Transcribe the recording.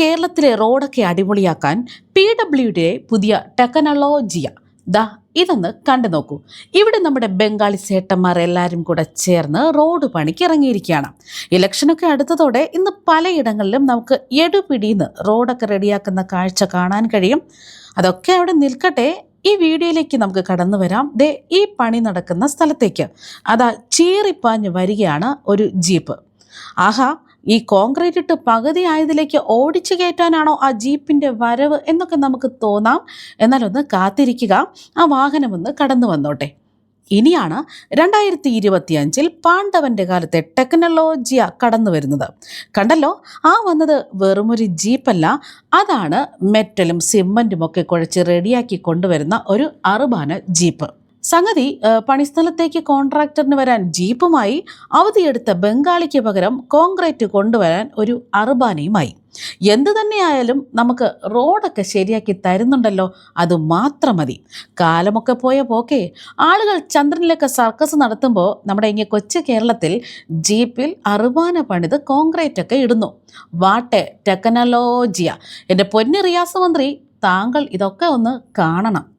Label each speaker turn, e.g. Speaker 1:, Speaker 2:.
Speaker 1: കേരളത്തിലെ റോഡൊക്കെ അടിപൊളിയാക്കാൻ പി ഡബ്ല്യുടെ പുതിയ ടെക്നോളജിയ. ദാ ഇതൊന്ന് കണ്ടു നോക്കൂ. ഇവിടെ നമ്മുടെ ബംഗാളി സേട്ടന്മാർ എല്ലാവരും കൂടെ ചേർന്ന് റോഡ് പണിക്ക് ഇറങ്ങിയിരിക്കുകയാണ്. ഇലക്ഷനൊക്കെ അടുത്തതോടെ ഇന്ന് പലയിടങ്ങളിലും നമുക്ക് എടുപിടിന്ന് റോഡൊക്കെ റെഡിയാക്കുന്ന കാഴ്ച കാണാൻ കഴിയും. അതൊക്കെ അവിടെ നിൽക്കട്ടെ. ഈ വീഡിയോയിലേക്ക് നമുക്ക് കടന്നു വരാം. ദേ ഈ പണി നടക്കുന്ന സ്ഥലത്തേക്ക്. അതാ ചീറിപ്പാഞ്ഞ് വരികയാണ് ഒരു ജീപ്പ്. ആഹാ ഈ കോൺക്രീറ്റ് ഇട്ട് പകുതി ആയതിലേക്ക് ഓടിച്ചു കയറ്റാനാണോ ആ ജീപ്പിന്റെ വരവ് എന്നൊക്കെ നമുക്ക് തോന്നാം. എന്നാലൊന്ന് കാത്തിരിക്കുക. ആ വാഹനം ഒന്ന് കടന്നു വന്നോട്ടെ. ഇനിയാണ് രണ്ടായിരത്തി ഇരുപത്തിയഞ്ചിൽ പാണ്ഡവന്റെ കാലത്തെ ടെക്നോളജിയ കടന്നു വരുന്നത്. കണ്ടല്ലോ? ആ വന്നത് വെറുമൊരു ജീപ്പല്ല. അതാണ് മെറ്റലും സിമ്മന്റും ഒക്കെ കുഴച്ച് റെഡിയാക്കി കൊണ്ടുവരുന്ന ഒരു അറുബാന ജീപ്പ്. സംഗതി പണിസ്ഥലത്തേക്ക് കോൺട്രാക്ടറിന് വരാൻ ജീപ്പുമായി അവധിയെടുത്ത ബംഗാളിക്ക് പകരം കോൺക്രീറ്റ് കൊണ്ടുവരാൻ ഒരു അർബാനയുമായി. എന്തു തന്നെയായാലും നമുക്ക് റോഡൊക്കെ ശരിയാക്കി തരുന്നുണ്ടല്ലോ അത് മാത്രം മതി. കാലമൊക്കെ പോയ പോക്കേ ആളുകൾ ചന്ദ്രനിലൊക്കെ സർക്കസ് നടത്തുമ്പോൾ നമ്മുടെ ഇങ്ങനെ കൊച്ചു കേരളത്തിൽ ജീപ്പിൽ അറുബാന പണിത് കോൺക്രീറ്റ് ഒക്കെ ഇടുന്നു. വാട്ടെ ടെക്നോളോജിയ. എന്റെ പൊന്നു റിയാസ് മന്ത്രി താങ്കൾ ഇതൊക്കെ ഒന്ന് കാണണം.